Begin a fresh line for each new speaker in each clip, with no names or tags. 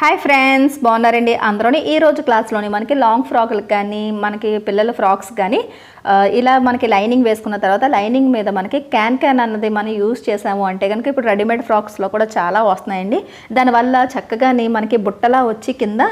Hi friends బాగున్నారండి? అందరూని ఈ రోజు క్లాస్లోని మనకి లాంగ్ ఫ్రాక్లకు కానీ మనకి పిల్లల ఫ్రాక్స్ కానీ ఇలా మనకి లైనింగ్ వేసుకున్న తర్వాత లైనింగ్ మీద మనకి క్యాన్ క్యాన్ అన్నది మనం యూస్ చేసాము అంటే కనుక ఇప్పుడు రెడీమేడ్ ఫ్రాక్స్లో కూడా చాలా వస్తున్నాయండి. దానివల్ల చక్కగాని మనకి బుట్టలా వచ్చి కింద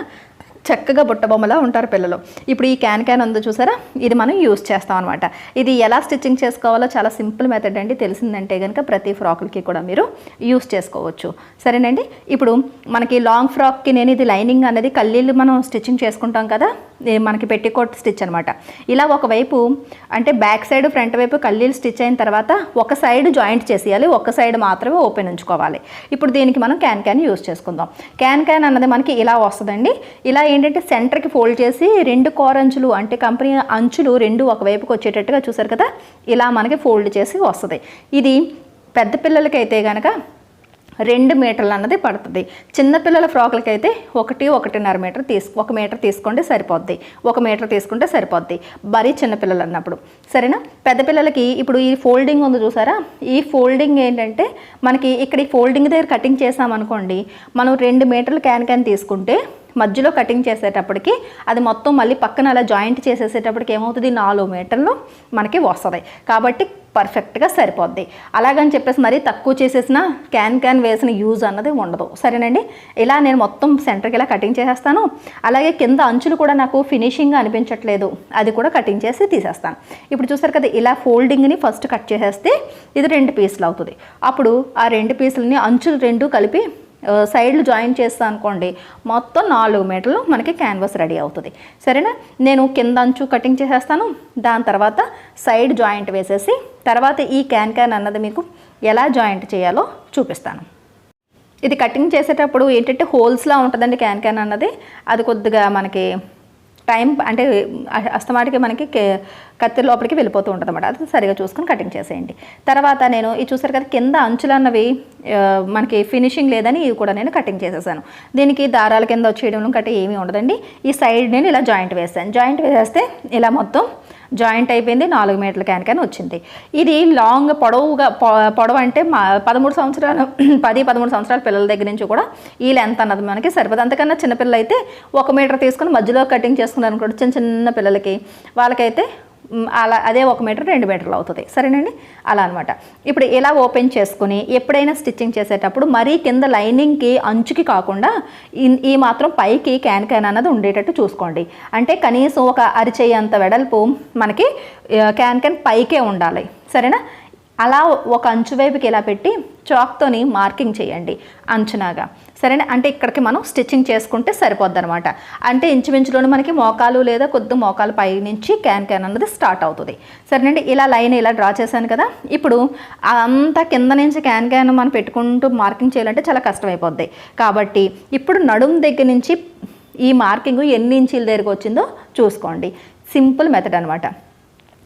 చక్కగా బుట్ట బొమ్మలా ఉంటారు పిల్లలు. ఇప్పుడు ఈ క్యాన్ క్యాన్ ఉందో చూసారా? ఇది మనం యూస్ చేస్తాం అనమాట ఇది ఎలా స్టిచ్చింగ్ చేసుకోవాలో చాలా సింపుల్ మెథడ్ అండి. తెలిసిందంటే కనుక ప్రతి ఫ్రాకులకి కూడా మీరు యూస్ చేసుకోవచ్చు. సరేనండి? ఇప్పుడు మనకి లాంగ్ ఫ్రాక్కి నేను ఇది లైనింగ్ అనేది కల్లీలు మనం స్టిచ్చింగ్ చేసుకుంటాం కదా? మనకి పెట్టికోట్ స్టిచ్ అనమాట ఇలా ఒకవైపు అంటే బ్యాక్ సైడ్ ఫ్రంట్ వైపు కల్లీలు స్టిచ్ అయిన తర్వాత ఒక సైడ్ జాయింట్ చేసేయాలి ఒక సైడ్ మాత్రమే ఓపెన్ ఉంచుకోవాలి. ఇప్పుడు దీనికి మనం క్యాన్ క్యాన్ యూస్ చేసుకుందాం. క్యాన్ క్యాన్ అన్నది మనకి ఇలా వస్తుందండి. ఇలా ఏంటంటే సెంటర్కి ఫోల్డ్ చేసి రెండు కోర్ అంచులు అంటే కంపెనీ అంచులు రెండు ఒకవైపుకి వచ్చేటట్టుగా చూసారు కదా ఇలా మనకి ఫోల్డ్ చేసి వస్తుంది. ఇది పెద్ద పిల్లలకైతే కనుక రెండు మీటర్లు అన్నది పడుతుంది. చిన్నపిల్లల ఫ్రాకులకి అయితే ఒకటి ఒకటిన్నర మీటర్ తీసు ఒక మీటర్ తీసుకుంటే సరిపోద్ది. ఒక మీటర్ తీసుకుంటే సరిపోద్ది. మరీ చిన్నపిల్లలు అన్నప్పుడు. సరేనా? పెద్ద పిల్లలకి ఇప్పుడు ఈ ఫోల్డింగ్ ఉంది చూసారా? ఈ ఫోల్డింగ్ ఏంటంటే మనకి ఇక్కడ ఈ ఫోల్డింగ్ దగ్గర కటింగ్ చేసామనుకోండి మనం రెండు మీటర్లు క్యాన్ క్యాన్ తీసుకుంటే మధ్యలో కటింగ్ చేసేటప్పటికి అది మొత్తం మళ్ళీ పక్కన అలా జాయింట్ చేసేసేటప్పటికి ఏమవుతుంది? నాలుగు మీటర్లు మనకి వస్తుంది. కాబట్టి పర్ఫెక్ట్గా సరిపోద్ది. అలాగని చెప్పేసి మరీ తక్కువ చేసేసిన క్యాన్ క్యాన్ వేసిన యూజ్ అన్నది ఉండదు. సరేనండి? ఇలా నేను మొత్తం సెంటర్కి ఇలా కటింగ్ చేసేస్తాను. అలాగే కింద అంచులు కూడా నాకు ఫినిషింగ్ అనిపించట్లేదు. అది కూడా కటింగ్ చేసి తీసేస్తాను. ఇప్పుడు చూసారు కదా ఇలా ఫోల్డింగ్ని ఫస్ట్ కట్ చేసేస్తే ఇది రెండు పీసులు అవుతుంది. అప్పుడు ఆ రెండు పీసులని అంచులు రెండు కలిపి సైడ్లు జాయిన్ చేస్తా అనుకోండి మొత్తం నాలుగు మీటర్లు మనకి క్యాన్వాస్ రెడీ అవుతుంది. సరేనా? నేను కింద అంచు కటింగ్ చేసేస్తాను. దాని తర్వాత సైడ్ జాయింట్ వేసేసి తర్వాత ఈ క్యాన్ క్యాన్ అన్నది మీకు ఎలా జాయింట్ చేయాలో చూపిస్తాను. ఇది కటింగ్ చేసేటప్పుడు ఏంటంటే హోల్స్లా ఉంటుందండి క్యాన్ క్యాన్ అన్నది. అది కొద్దిగా మనకి టైం అంటే అస్తమాటికి మనకి కత్తి లోపలికి వెళ్ళిపోతూ ఉంటుంది అనమాట అది సరిగా చూసుకొని కటింగ్ చేసేయండి. తర్వాత నేను ఇది చూసారు కదా కింద అంచులు అన్నవి మనకి ఫినిషింగ్ లేదని ఇవి కూడా నేను కటింగ్ చేసేసాను. దీనికి దారాల కింద వచ్చేయడం గట్రా ఏమీ ఉండదండి. ఈ సైడ్ నేను ఇలా జాయింట్ వేసాను. జాయింట్ వేసేస్తే ఇలా మొత్తం జాయింట్ అయిపోయింది నాలుగు మీటర్ల క్యాన్ క్యాన్ వచ్చింది. ఇది లాంగ్ పొడవుగా పొడవు అంటే మా పదమూడు సంవత్సరాలు పది పదమూడు సంవత్సరాల పిల్లల దగ్గర నుంచి కూడా ఈ లెంత్ అన్నది మనకి సరిపోదు. అంతకన్నా చిన్నపిల్లలు అయితే ఒక మీటర్ తీసుకుని మధ్యలో కటింగ్ చేసుకున్నారు అనుకోండి చిన్న చిన్న పిల్లలకి వాళ్ళకైతే అలా అదే ఒక మీటర్ రెండు మీటర్లు అవుతుంది. సరేనండి? అలా అనమాట ఇప్పుడు ఇలా ఓపెన్ చేసుకుని ఎప్పుడైనా స్టిచ్చింగ్ చేసేటప్పుడు మరీ కింద లైనింగ్కి అంచుకి కాకుండా ఈ- మాత్రం పైకి క్యాన్ క్యాన్ అన్నది ఉండేటట్టు చూసుకోండి. అంటే కనీసం ఒక అరిచేయంత అంత వెడల్పు మనకి క్యాన్ క్యాన్ పైకే ఉండాలి. సరేనా? అలా ఒక అంచు వైపుకి ఇలా పెట్టి చాక్తోని మార్కింగ్ చేయండి అంచునాగా. సరేనా? అంటే ఇక్కడికి మనం స్టిచ్చింగ్ చేసుకుంటే సరిపోద్ది అనమాట అంటే ఇంచుమించులోనే మనకి మోకాలు లేదా కొద్ది మోకాలు పై నుంచి క్యాన్ క్యాన్ అన్నది స్టార్ట్ అవుతుంది. సరేనండి? ఇలా లైన్ ఇలా డ్రా చేశాను కదా. ఇప్పుడు అంతా కింద నుంచి క్యాన్ క్యాన్ మనం పెట్టుకుంటూ మార్కింగ్ చేయాలంటే చాలా కష్టమైపోద్ది. కాబట్టి ఇప్పుడు నడుం దగ్గర నుంచి ఈ మార్కింగ్ ఎన్ని ఇంచీల దగ్గరకు వచ్చిందో చూసుకోండి. సింపుల్ మెథడ్ అనమాట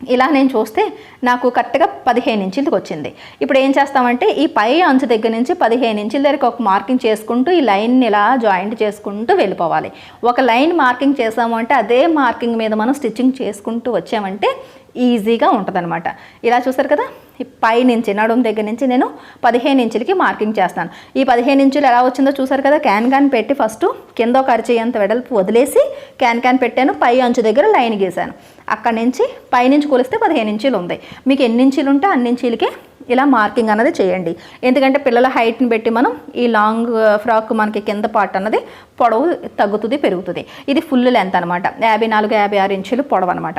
ఇలా నేను చూస్తే నాకు కరెక్ట్గా పదిహేను ఇంచులకు వచ్చింది. ఇప్పుడు ఏం చేస్తామంటే ఈ పై అంచు దగ్గర నుంచి పదిహేను ఇంచుల దగ్గర ఒక మార్కింగ్ చేసుకుంటూ ఈ లైన్ని ఇలా జాయింట్ చేసుకుంటూ వెళ్ళిపోవాలి. ఒక లైన్ మార్కింగ్ చేసాము అంటే అదే మార్కింగ్ మీద మనం స్టిచ్చింగ్ చేసుకుంటూ వచ్చామంటే ఈజీగా ఉంటుందన్నమాట. ఇలా చూసారు కదా? పై నుంచి నడుము దగ్గర నుంచి నేను పదిహేను ఇంచులకి మార్కింగ్ చేస్తాను. ఈ పదిహేను ఇంచులు ఎలా వచ్చిందో చూసారు కదా? క్యాన్ క్యాన్ పెట్టి ఫస్ట్ కింద ఒక అరిచేయంత వెడల్పు వదిలేసి క్యాన్ క్యాన్ పెట్టాను పై అంచు దగ్గర లైన్ గీసాను. అక్కడి నుంచి పైనుంచి కొలిస్తే పదిహేను ఇంచులు ఉంది. మీకు ఎన్ని ఇంచులు ఉంటే అన్ని ఇంచులకి ఇలా మార్కింగ్ అన్నది చేయండి. ఎందుకంటే పిల్లల హైట్ని బట్టి మనం ఈ లాంగ్ ఫ్రాక్ మనకి కింద పార్ట్ అన్నది పొడవు తగ్గుతుంది పెరుగుతుంది. ఇది ఫుల్ లెంత్ అనమాట యాభై నాలుగు యాభై ఆరు ఇంచులు పొడవు అనమాట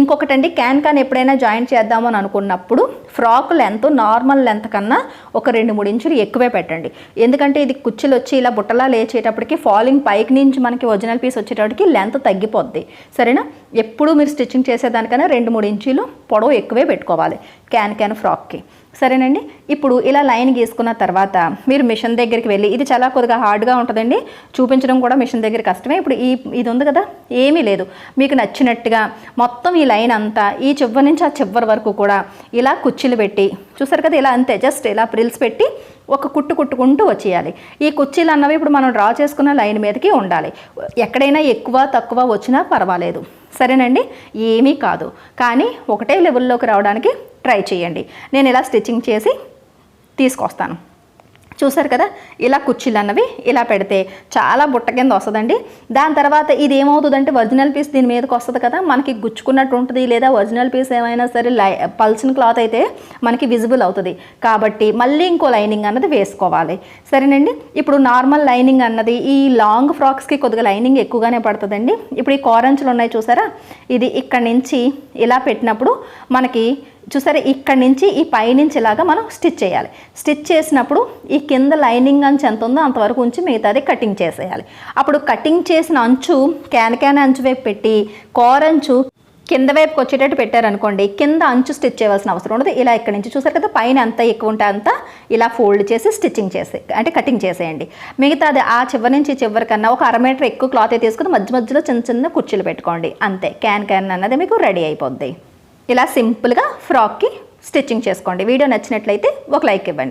ఇంకొకటి అండి క్యాన్ కాన్ ఎప్పుడైనా జాయిన్ చేద్దామని అనుకున్నప్పుడు ఫ్రాక్ లెంత్ నార్మల్ లెంత్ కన్నా ఒక రెండు మూడు ఇంచులు ఎక్కువే పెట్టండి. ఎందుకంటే ఇది కుచ్చులు వచ్చి ఇలా బుట్టలా లేచేటప్పటికి ఫాలింగ్ పైకి నుంచి మనకి ఒరిజినల్ పీస్ వచ్చేటప్పటికి లెంత్ తగ్గిపోద్ది. సరేనా? ఎప్పుడు మీరు స్టిచ్చింగ్ చేసేదానికన్నా రెండు మూడు ఇంచులు పొడవు ఎక్కువే పెట్టుకోవాలి. క్యాన్ క్యాన్ ఫ్రాక్కి సరేనండి. ఇప్పుడు ఇలా లైన్ గీసుకున్న తర్వాత మీరు మిషన్ దగ్గరికి వెళ్ళి ఇది చాలా కొద్దిగా హార్డ్గా ఉంటుందండి. చూపించడం కూడా మిషన్ దగ్గర కష్టమే. ఇప్పుడు ఈ ఇది ఉంది కదా? ఏమీ లేదు. మీకు నచ్చినట్టుగా మొత్తం ఈ లైన్ అంతా ఈ చివరి నుంచి ఆ చివరి వరకు కూడా ఇలా కుర్చీలు పెట్టి చూసారు కదా? ఇలా అంతే. జస్ట్ ఇలా ప్రిల్స్ పెట్టి ఒక కుట్టు కుట్టుకుంటూ వచ్చేయాలి. ఈ కుర్చీలు అన్నవి ఇప్పుడు మనం డ్రా చేసుకున్న లైన్ మీదకి ఉండాలి. ఎక్కడైనా ఎక్కువ తక్కువ వచ్చినా పర్వాలేదు. సరేనండి? ఏమీ కాదు. కానీ ఒకటే లెవెల్లోకి రావడానికి ట్రై చేయండి. నేను ఇలా స్టిచ్చింగ్ చేసి తీసుకొస్తాను. చూసారు కదా? ఇలా కుర్చీలు అన్నవి ఇలా పెడితే చాలా బుట్ట కింద వస్తుందండి. దాని తర్వాత ఇది ఏమవుతుందంటే ఒరిజినల్ పీస్ దీని మీదకి వస్తుంది కదా? మనకి గుచ్చుకున్నట్టు ఉంటుంది లేదా ఒరిజినల్ పీస్ ఏమైనా సరే లై పల్చిన క్లాత్ అయితే మనకి విజిబుల్ అవుతుంది. కాబట్టి మళ్ళీ ఇంకో లైనింగ్ అన్నది వేసుకోవాలి. సరేనండి? ఇప్పుడు నార్మల్ లైనింగ్ అన్నది ఈ లాంగ్ ఫ్రాక్స్కి కొద్దిగా లైనింగ్ ఎక్కువగానే పడుతుందండి. ఇప్పుడు ఈ కోరంచులు ఉన్నాయి చూసారా? ఇది ఇక్కడ నుంచి ఇలా పెట్టినప్పుడు మనకి చూసారా? ఇక్కడ నుంచి ఈ పైనుంచి ఇలాగా మనం స్టిచ్ చేయాలి. స్టిచ్ చేసినప్పుడు ఈ కింద లైనింగ్ అంచు ఎంత ఉందో అంతవరకు ఉంచి మిగతాది కటింగ్ చేసేయాలి. అప్పుడు కటింగ్ చేసిన అంచు క్యాన్ క్యాన్ అంచు వైపు పెట్టి కోరంచు కింద వైపుకి వచ్చేటట్టు పెట్టారనుకోండి కింద అంచు స్టిచ్ చేయవలసిన అవసరం ఉండదు. ఇలా ఇక్కడ నుంచి చూసారు కదా పైన ఎంత ఎక్కువ ఉంటే అంత ఇలా ఫోల్డ్ చేసి స్టిచ్చింగ్ చేసే అంటే కటింగ్ చేసేయండి. మిగతాది ఆ చివరి నుంచి చివరి కన్నా ఒక అర మీటర్ ఎక్కువ క్లాత్ తీసుకుని మధ్య మధ్యలో చిన్న చిన్న కుర్చీలు పెట్టుకోండి. అంతే క్యాన్ క్యాన్ అన్నది మీకు రెడీ అయిపోద్ది. ఇలా సింపుల్గా ఫ్రాక్కి స్టిచ్చింగ్ చేసుకోండి. వీడియో నచ్చినట్లయితే ఒక లైక్ ఇవ్వండి.